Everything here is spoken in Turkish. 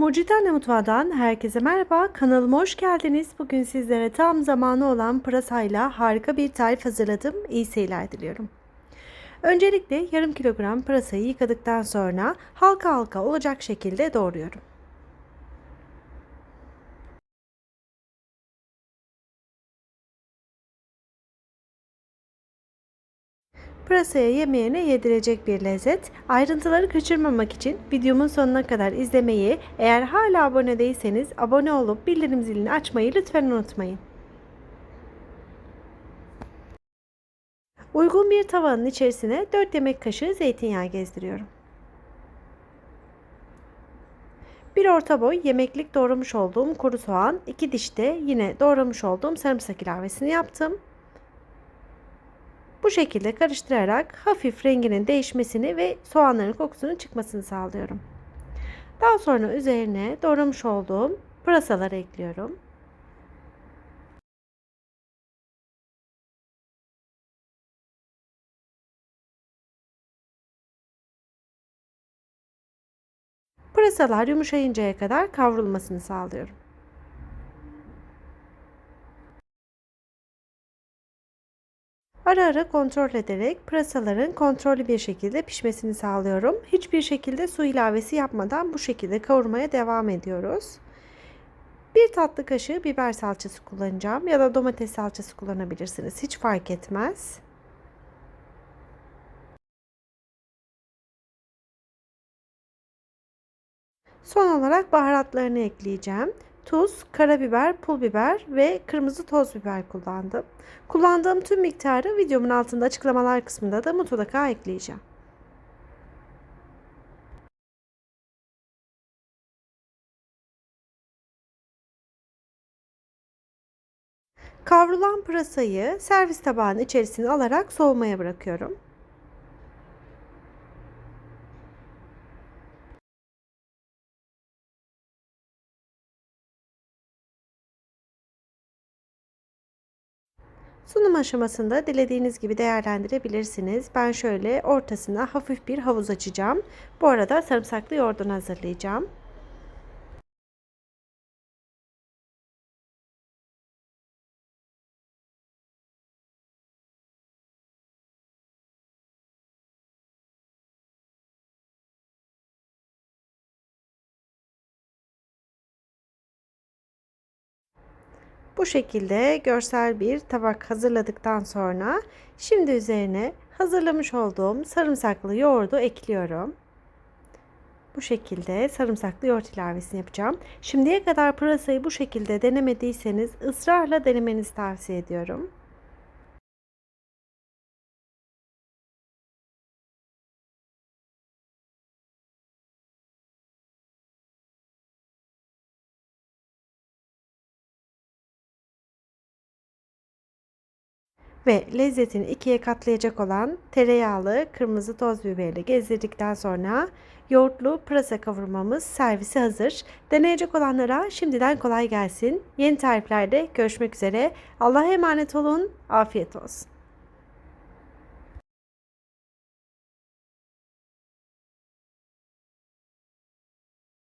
Mucitane Mutfağı'dan herkese merhaba. Kanalıma hoş geldiniz. Bugün sizlere tam zamanı olan pırasayla harika bir tarif hazırladım. İyi seyirler diliyorum. Öncelikle yarım kilogram pırasayı yıkadıktan sonra halka halka olacak şekilde doğruyorum. Pırasaya yemeğine yedirecek bir lezzet. Ayrıntıları kaçırmamak için videomun sonuna kadar izlemeyi, eğer hala abone değilseniz abone olup bildirim zilini açmayı lütfen unutmayın. Uygun bir tavanın içerisine 4 yemek kaşığı zeytinyağı gezdiriyorum. Bir orta boy yemeklik doğramış olduğum kuru soğan, 2 diş de yine doğramış olduğum sarımsak ilavesini yaptım. Bu şekilde karıştırarak hafif renginin değişmesini ve soğanların kokusunun çıkmasını sağlıyorum. Daha sonra üzerine doğramış olduğum pırasaları ekliyorum. Pırasalar yumuşayıncaya kadar kavrulmasını sağlıyorum. Ara ara kontrol ederek pırasaların kontrollü bir şekilde pişmesini sağlıyorum. Hiçbir şekilde su ilavesi yapmadan bu şekilde kavurmaya devam ediyoruz. Bir tatlı kaşığı biber salçası kullanacağım ya da domates salçası kullanabilirsiniz. Hiç fark etmez. Son olarak baharatlarını ekleyeceğim. Tuz, karabiber, pul biber ve kırmızı toz biber kullandım. Kullandığım tüm miktarı videomun altında açıklamalar kısmında da mutlaka ekleyeceğim. Kavrulan pırasayı servis tabağının içerisine alarak soğumaya bırakıyorum. Sunum aşamasında dilediğiniz gibi değerlendirebilirsiniz. Ben şöyle ortasına hafif bir havuz açacağım. Bu arada sarımsaklı yoğurdunu hazırlayacağım. Bu şekilde görsel bir tabak hazırladıktan sonra şimdi üzerine hazırlamış olduğum sarımsaklı yoğurdu ekliyorum. Bu şekilde sarımsaklı yoğurt ilavesini yapacağım. Şimdiye kadar pırasayı bu şekilde denemediyseniz ısrarla denemenizi tavsiye ediyorum. Ve lezzetini ikiye katlayacak olan tereyağlı kırmızı toz biberi gezdirdikten sonra yoğurtlu pırasa kavurmamız servisi hazır. Deneyecek olanlara şimdiden kolay gelsin. Yeni tariflerde görüşmek üzere. Allah'a emanet olun. Afiyet olsun.